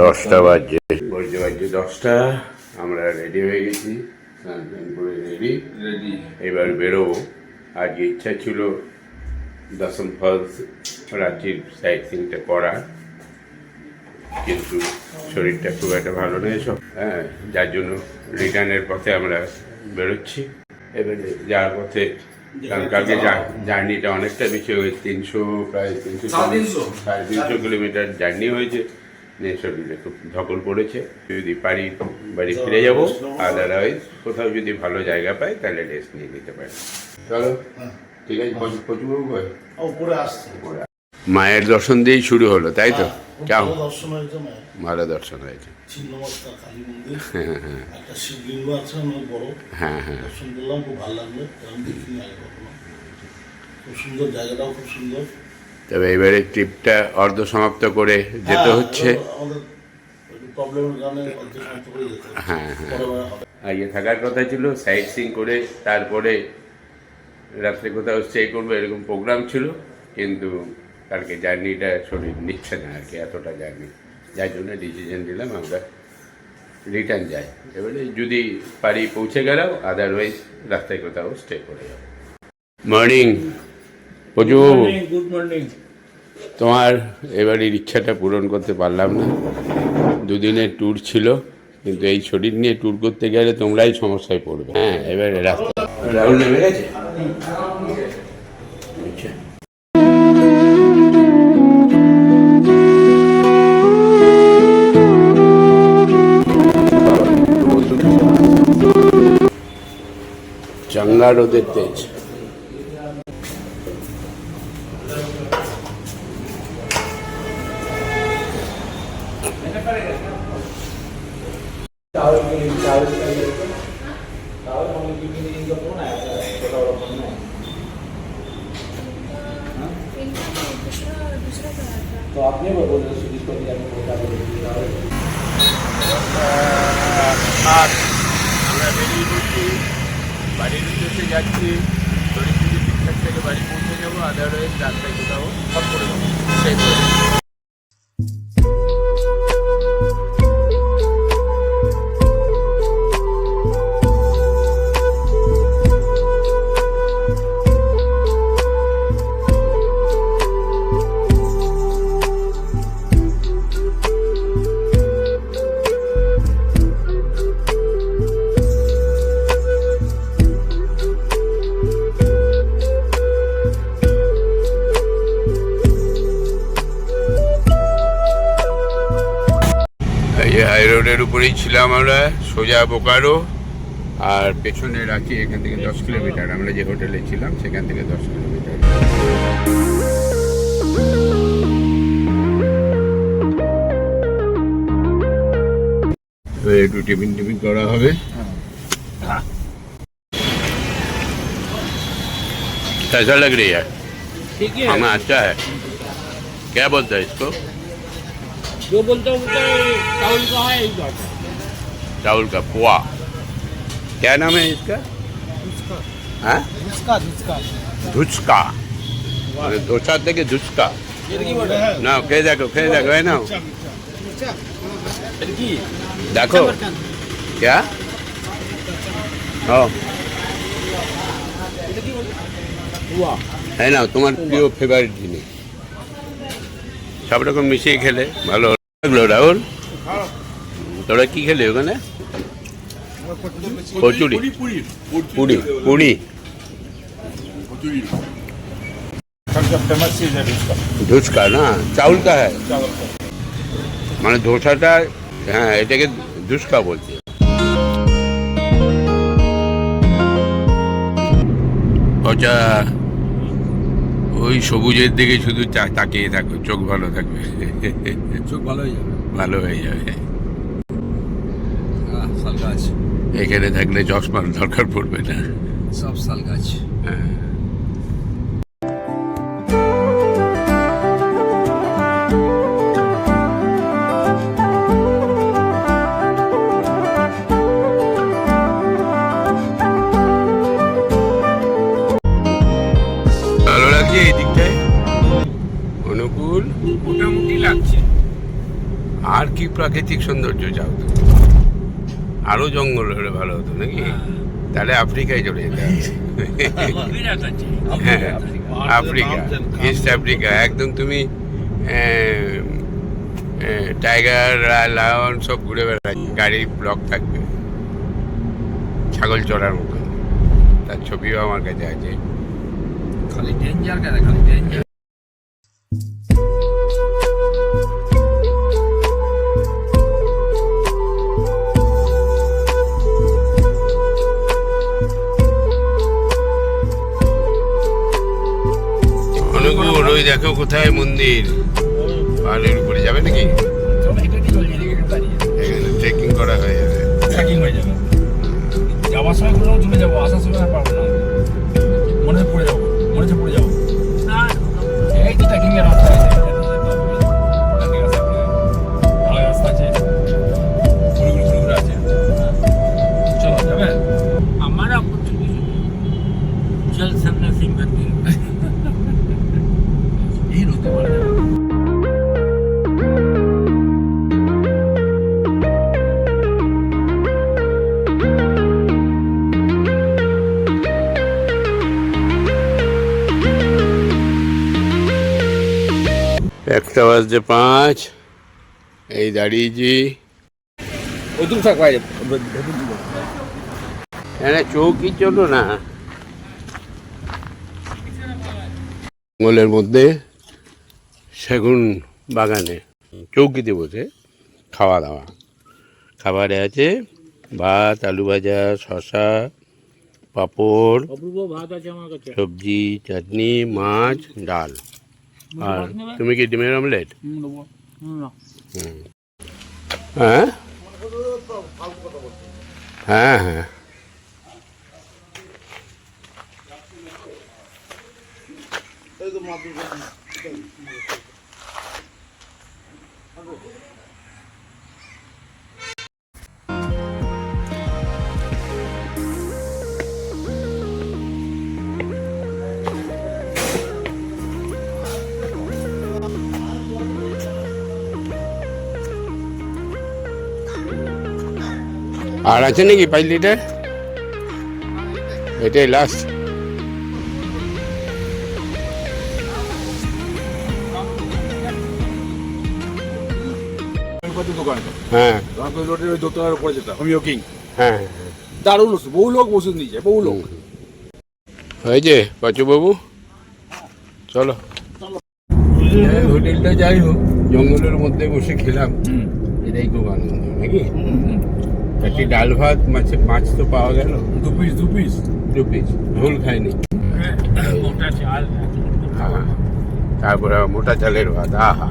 দশটা বাজছে বলতে বাজছে দশটা আমরা রেডি হয়ে গেছি। স্নান করে রেডি রেডি এবার বেরোবো। আজকে ইচ্ছা ছিল দশম ফলস রাঁচির সাইট সিনটা করার কিন্তু শরীরটা খুব একটা ভালো নেই সব। হ্যাঁ যার জন্য রিটার্নের পথে আমরা বেরোচ্ছি। এবারে যাওয়ার পথে কারণ কালকে জার্নিটা অনেকটা বেশি হয়েছে। তিনশো প্রায় তিনশো। সাড়ে তিনশো। কিলোমিটার জার্নি হয়েছে। শরীরে খুব ধকল পড়েছে। যদি পারি বাড়ি ফিরে যাব। আদারওয়াইজ কোথাও যদি ভালো জায়গা পাই তাহলে রেস্ট নিয়ে নিতে পারি। চলো ঠিক আছে প্রচুর উপরে আসছে। মায়ের দর্শন দিয়েই শুরু হলো তাই তো? কেমন ভালো দর্শন হয়েছে হ্যাঁ হ্যাঁ হ্যাঁ। হ্যাঁ খুব সুন্দর জায়গাটাও খুব সুন্দর। তবে এবারে ট্রিপটা অর্ধ সমাপ্ত করে যেতে হ্যাঁ, হচ্ছে। করে যেতে হচ্ছে। হ্যাঁ, হ্যাঁ। আগে থাকার কথা ছিল সাইট সিং করে তারপরে রাত্রে কোথাও স্টে করব এরকম প্রোগ্রাম ছিল কিন্তু কালকে জার্নিটা শরীর নিচ্ছে না আর কি এতটা জার্নি যার জন্য ডিসিশন দিলাম আমরা রিটার্ন যাই। এবারে যদি পারি পৌঁছে গেলাম আদারওয়াইজ রাস্তায় কোথাও স্টে করে যাব। মর্নিং প্রচুর গুড মর্নিং তোমার এবারের ইচ্ছাটা পূরণ করতে পারলাম না। দুদিনের ট্যুর ছিল কিন্তু এই শরীর নিয়ে ট্যুর করতে গেলে তোমরাই সমস্যায় পড়বে। হ্যাঁ এবারে রাস্তা। রাহুল নেমে গেছে। চাঙ্গা রোদের তেজ। तो आपने वो बोला सुजीत को भी आपने बता दिया আর আমরা বেরিয়ে পড়ছি বাড়ির উদ্দেশ্যে যাচ্ছি শরীর যদি ঠিকঠাক থেকে বাড়ি পৌঁছে যাবো আদারওয়াইজ রাস্তায় কোথাও সব করে stay রোডের উপরেই ছিলাম আমরা সোজা বোকারো আর পেছনে রাখি এখান থেকে দশ কিলোমিটার আমরা যে হোটেলে ছিলাম সেখান থেকে দশ কিলোমিটার তো একটু টিফিন টিফিন করা হবে कैसा लग रही है ठीक है खाना अच्छा है क्या बोलते हैं इसको जो बोलते हैं उनका चावल का है एक बात चावल का पोहा क्या नाम है इसका हाँ ধুচকা ধুচকা ধুচকা মানে ধোসা থেকে ধুচকা না খেয়ে দেখো খেয়ে দেখো এই নাও কি দেখো क्या ও हुआ है না তোমার প্রিয় ফেভারিট জিনিস সব রকম মিশিয়ে খেলে ভালো লাগল রাহুল? তোরা কি খেলে ওখানে? কচুরি। পুরি পুরি। ধুচকা না? চাউল কা হ্যাঁ মানে ধোসাটা হ্যাঁ এটাকে ধুসকা বলছে। আচ্ছা ওই সবুজের দিকে শুধু চা- তাকিয়ে থাকো চোখ ভালো থাকবে। চোখ ভালো হয়ে যাবে। ভালো হয়ে যাবে। শাল গাছ। এখানে থাকলে চশমার দরকার পড়বে না। সব শাল গাছ। হ্যাঁ। ভালো এই দিকটায়? অনুকূল? মোটামুটি লাগছে। আর কি প্রাকৃতিক সৌন্দর্য চাও তুমি? আরও জঙ্গল হলে ভালো হতো নাকি? তাহলে আফ্রিকায় চলে যেতে হবে। হ্যাঁ আফ্রিকা। ইস্ট আফ্রিকা একদম তুমি টাইগার লায়ন সব ঘুরে বেড়ায় গাড়ি ব্লক থাকবে। ছাগল চড়ার মতো। তার ছবিও আমার কাছে আছে। খালি ডেঞ্জার কেন? খালি ডেঞ্জার অনুগুর ওই দেখো কোথায় মন্দির? পাহাড়ের উপরে যাবে নাকি? এখানে ট্রেকিং করা হয়ে যাবে। ট্রেকিং হয়ে যাবে। যাওয়ার সময় কোথাও চলে যাব আসার সময় পারব না। পড়ে যাব মনে হচ্ছে পড়ে যাব এই বাজতে পাঁচ। এই দাঁড়িয়েছি থাক চৌকি চলো না। জঙ্গলের মধ্যে সেগুন বাগানে চৌকিতে বসে খাওয়া দাওয়া। খাবারে আছে ভাত আলু ভাজা শশা পাঁপড় সবজি চাটনি মাছ ডাল। আর তুমি কি ডিমের অমলেট? হ্যাঁ হ্যাঁ? হ্যাঁ হ্যাঁ। আর আছে নাকি পাঁচ লিটার? এটাই লাস্ট দোকানে হ্যাঁ রোডের ওই দোতলার উপরে যেতাম আমিও কিং হ্যাঁ। দারুণ ওষুধ বহু লোক ওষুধ নিয়ে যায় বহু লোক হয়েছে বাবু চলো। হ্যাঁ, হোটেলটা যাই হোক জঙ্গলের মধ্যে বসে খেলাম। এটাই খুব আনন্দ নাকি? একটি ডাল ভাত মাছে মাছ তো পাওয়া গেল। দু পিস দু পিস দু পিস ঝোল খাইনি। মোটা চাল হ্যাঁ তারপরে মোটা চালের ভাত আহা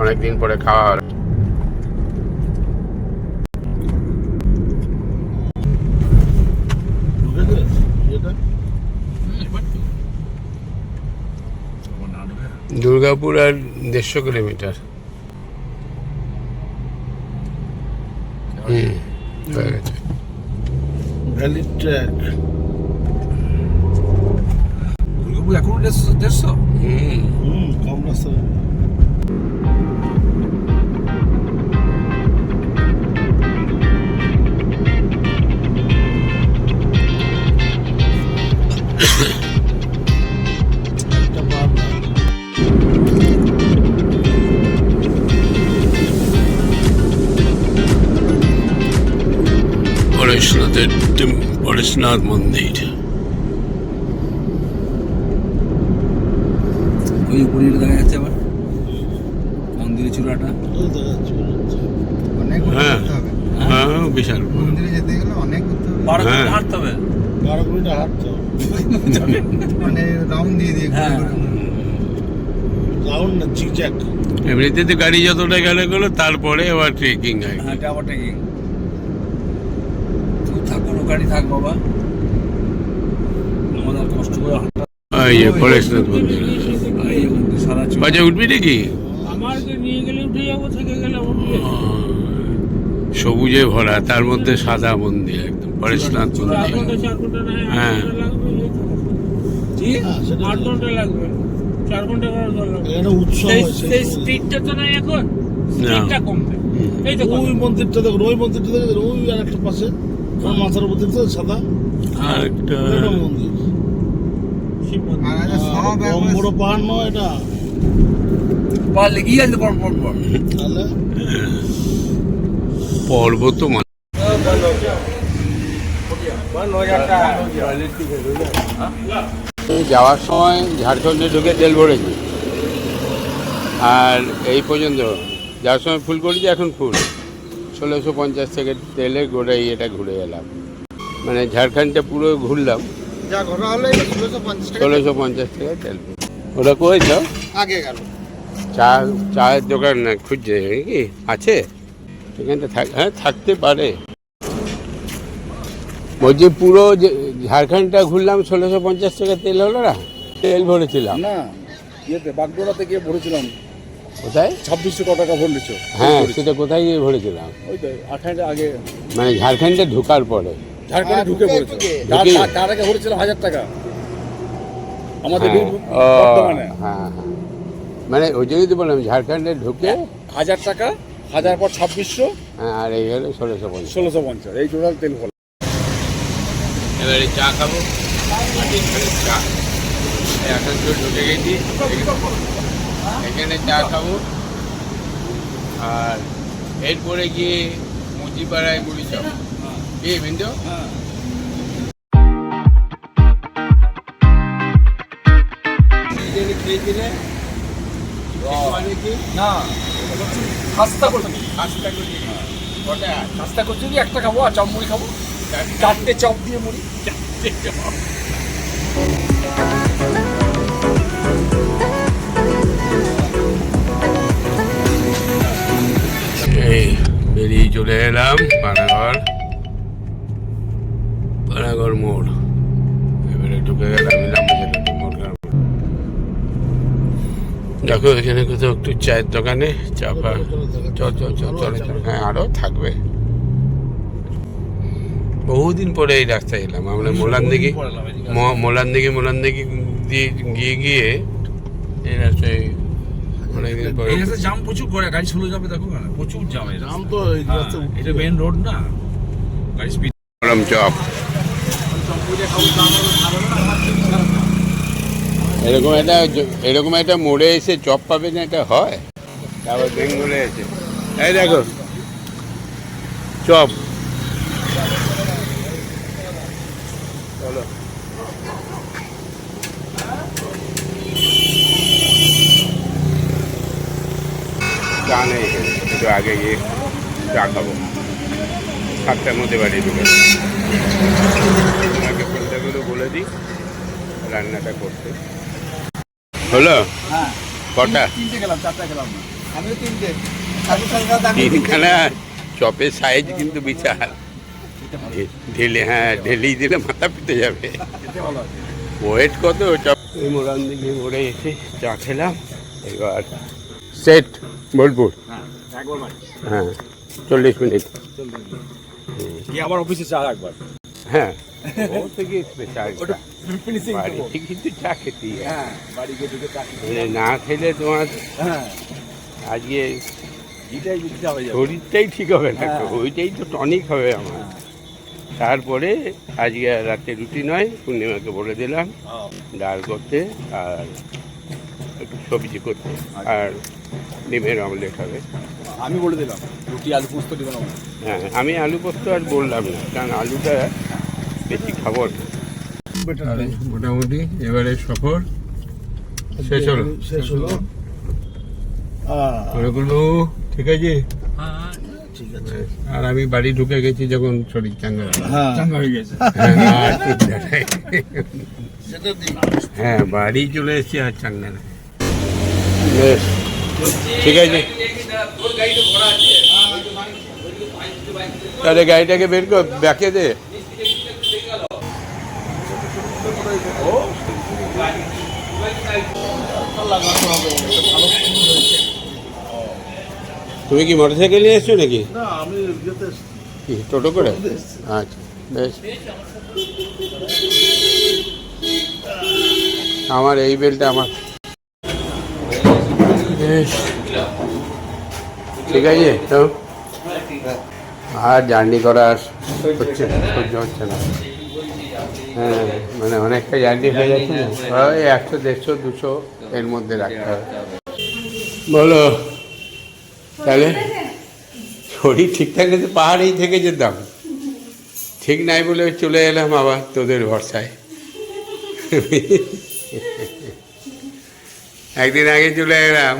অনেকদিন পরে খাওয়া হলো। দুর্গাপুর আর দেড়শো কিলোমিটার হুম হয়ে গেছে ভ্যালি ট্র্যাক দুর্গাপুর এখন দেড়শো হুম হুম কম রাস্তা পরেশনাথ মন্দির। ওই উপরে দেখা যাচ্ছে আবার? মন্দিরের চূড়াটা। অনেক ঘুরতে হ্যাঁ। হ্যাঁ বিশাল মন্দিরে যেতে গেলে অনেক বারো হ্যাঁ। হাঁটতে হবে। বারো হাঁটতে হবে। মানে রাউন্ড দিয়ে দিয়ে হ্যাঁ। রাউন্ড না এমনিতে তো গাড়ি যতটা গেলে গেলো তারপরে আবার ট্রেকিং হয়। হ্যাঁ এটা আবার ট্রেকিং তুই থাকো বাবা। আমাদের কষ্ট করে হাঁটা এই যে পরেশনাথ মন্দির এই যে মন্দির সারা বাজে উঠবি নাকি? আমাকে নিয়ে গেলে উঠে যাব থেকে গেলে সবুজে ভরা তার মধ্যে সাদা মন্দির একদম পরেশনাথ মন্দির হ্যাঁ। আট ঘণ্টা লাগবে ঠিক আট ঘণ্টা লাগবে। চার ঘণ্টা সেই স্পিডটা তো নাই এখন। স্পিডটা কমবে। এই তো ওই মন্দিরটা দেখুন ওই মন্দিরটা দেখুন ওই আর একটা পাশে। মাথার উপর দেখতে সাদা। মন্দির। মন্দির। আর একটা কম বড় পাহাড় নয় এটা। পার লেগেই আছে পর পর পর তাহলে? পর্বত যাওয়ার সময় ঝাড়খণ্ডে ঢুকে তেল ভরেছি। আর এই পর্যন্ত যাওয়ার সময় ফুল করেছি এখন ফুল। ষোলোশো পঞ্চাশ থেকে তেলে গোড়াই এটা ঘুরে এলাম। মানে ঝাড়খণ্ডটা পুরো ঘুরলাম। ষোলোশো পঞ্চাশ টাকা থেকে তেল। ওটা করেছ আগে গেল। চা চায়ের দোকান না খুঁজছে কি আছে? এখানটা থাক হ্যাঁ থাকতে পারে। বলছি পুরো যে ঝাড়খণ্ডটা ঘুরলাম ষোলোশো পঞ্চাশ টাকা তেল হলো না? তেল ভরেছিলাম। না ইয়েতে বাগডোরা থেকে ভরেছিলাম। কোথায়? ছাব্বিশশো ক টাকা ভরলিছ হ্যাঁ সেটা কোথায় গিয়ে ভরেছিলাম? ওই তো আঠারো আগে মানে ঝাড়খণ্ডে ঢোকার পরে। ঝাড়খণ্ডে হ্যাঁ, ঢুকে ঢুকে। তার- আগে ভরেছিলাম হাজার টাকা। আমাদের হ্যাঁ। হ্যাঁ হ্যাঁ। মানে ওই জন্যই তো বললাম ঝাড়খণ্ডে ঢুকে হাজার টাকা হাজার পর ছাব্বিশশো। হ্যাঁ, আর এই হলো ষোলোশো পঞ্চাশ। ষোলোশো পঞ্চাশ এই টোটাল তেল ভরলাম এবারে চা খাব। চা। এখন ঢুকে গেছি। এখানে চা খাব। আর এরপরে গিয়ে মুচিপাড়ায় মুড়ি চপ কি বিন্দু? খেয়েছিলে? কি? না। খাস্তা করছি? আস্তা করি কটা? খাস্তা করছি একটা খাব আর চপ মুড়ি খাব? চারটে চপ দিয়ে মুড়ি? চারটে চপ। এই বেরিয়ে চলে এলাম পানাগড়। পানাগড় মোড়। এবারে ঢুকে গেলাম দেখো এখানে কোথাও একটু চায়ের দোকানে চা ফা চল চল চল চলে চল। হ্যাঁ আরও থাকবে। বহুদিন পরে এই রাস্তায় এলাম। আমরা মোলান দিঘি মোলান দিঘি মোলান দিঘি দিয়ে গিয়ে গিয়ে এই রাস্তায় অনেকদিন পরে এই রাস্তায় জাম প্রচুর করে গাড়ি স্লো যাবে দেখো না প্রচুর জাম এই আম তো এই হ্যাঁ, রাস্তা এটা মেন রোড না। গাড়ি স্পিড গরম চপ এরকম একটা এরকম একটা মোড়ে এসে চপ পাবে না এটা হয়? তারপর বেঙ্গলে এসে। এই দেখো। চপ। চলো। নেই এখানে একটু আগে গিয়ে চা খাব। সাতটার মধ্যে বাড়ি ঢুকে তোমাকে কোনটাগুলো বলে দিই রান্নাটা করতে। হলো? হ্যাঁ। কটা? তিনখানা চপের সাইজ কিন্তু বিশাল। ঢেলে হ্যাঁ ঢেলেই দিলে মাথা পিতে যাবে। ওয়েট কত? চপ মোড়ান দিকে মোড়ে এসে চা খেলাম। এবার সেট বোলপুর। হ্যাঁ হ্যাঁ চল্লিশ মিনিট। কি আবার অফিসে চা একবার। হ্যাঁ কিন্তু চা খেতে। হ্যাঁ না খেলে তোমার হ্যাঁ। আজকে শরীরটাই ঠিক হবে না। তো। ওইটাই তো টনিক হবে আমার। তারপরে আজকে রাতে রুটি নয় পূর্ণিমাকে বলে দিলাম। ডাল করতে আর একটু সবজি করতে। আর ডিমের অমলেট হবে আমি বলে দিলাম রুটি আলু পোস্ত দিবেন আমার হ্যাঁ আমি আলু পোস্ত আর বললাম না কারণ আলুটা বেশি খাব মোটামুটি এবারে সফর শেষ হলো। শেষ হলো। ওগুলো ঠিক আছে? হ্যাঁ ঠিক আছে। আর আমি বাড়ি ঢুকে গেছি যখন শরীর চাঙ্গা হ্যাঁ চাঙ্গা হয়ে গেছে। হ্যাঁ, হ্যাঁ বাড়ি চলে এসেছি আর চাঙ্গা না বেশ। ঠিক আছে। তাহলে গাড়িটাকে বের কর ব্যাকে দে। তুমি কি মোটর সাইকেল নিয়ে এসছো নাকি? কি টোটো করে? আচ্ছা বেশ। আমার এই বেলটা আমার ঠিক আছে তো? আর জার্নি করা হচ্ছে না, হ্যাঁ মানে অনেকটা জার্নি হয়ে যাচ্ছে ওই একশো দেড়শো দুশো এর মধ্যে রাখতে হবে। বলো তাহলে? শরীর ঠিক থাকলে তো পাহাড়েই থেকে যেতাম। ঠিক নাই বলে চলে এলাম আবার তোদের ভরসায়। একদিন আগে চলে এলাম।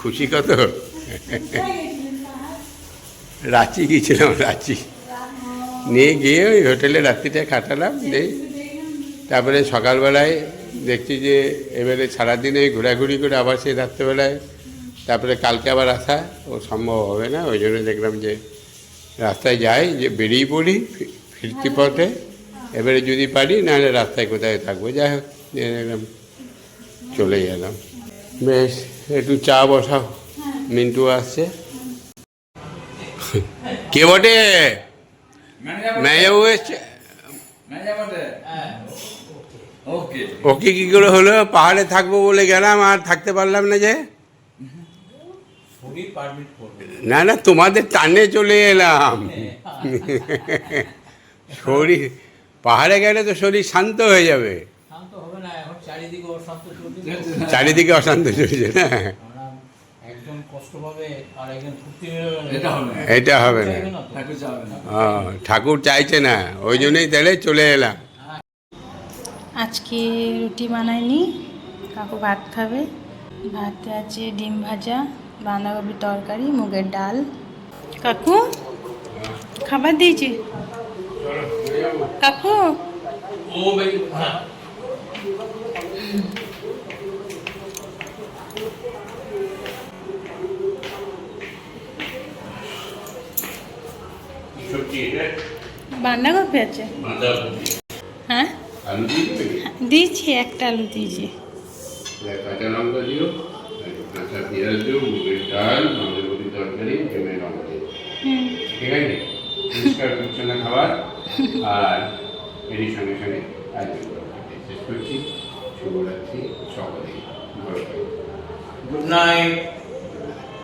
খুশি কত? রাঁচি গিয়েছিলাম, রাঁচি। নিয়ে গিয়ে ওই হোটেলে রাত্রিটা কাটালাম, দিয়ে তারপরে সকালবেলায় দেখছি যে এবারে সারাদিনে ঘোরাঘুরি করে আবার সেই রাত্রেবেলায়, তারপরে কালকে আবার আসা, ও সম্ভব হবে না, ওই জন্য দেখলাম যে রাস্তায় যাই, যে বেরিয়ে পড়ি ফিরতি পথে। এবারে যদি পারি, নাহলে রাস্তায় কোথায় থাকব? যাই হোক চলে গেলাম বেশ। একটু চা বসাও। মিন্টু আসছে। কে বটে? ম্যানেজারবাবু এসছে ওকে। ওকে কি করে হলো? পাহাড়ে থাকব বলে গেলাম আর থাকতে পারলাম না যে। না না তোমাদের টানে চলে এলাম। শরীর পাহাড়ে গেলে তো শরীর শান্ত হয়ে যাবে শান্ত হবে না এখন চারিদিকে অশান্ত চলছে। চারিদিকে অশান্ত চলছে না? আমরা একজন কষ্ট পাবে আর একজন ফুর্তি মেরে এটা হবে না। ঠাকুর চাইছে না ওই জন্যই তাহলে চলে এলাম। আজকে রুটি বানাইনি কাকু ভাত খাবে। ভাতে আছে ডিম ভাজা বাঁধাকপির তরকারি মুগের ডাল। কাকু খাবার দিয়েছি? কাকু? বাঁধাকপি আছে? হ্যাঁ? আলু দিয়েছি একটা আলু দিয়েছি। কাঁচা লঙ্কা দিও কাঁচা পেঁয়াজ দিও মুগের ডাল বাঁধাকপি তরকারি ডিমের অমলেট হুম। ঠিক আছে? পরিষ্কার পরিচ্ছন্ন খাবার। আর এরই সঙ্গে সঙ্গে আজকে শেষ করছি। Good night.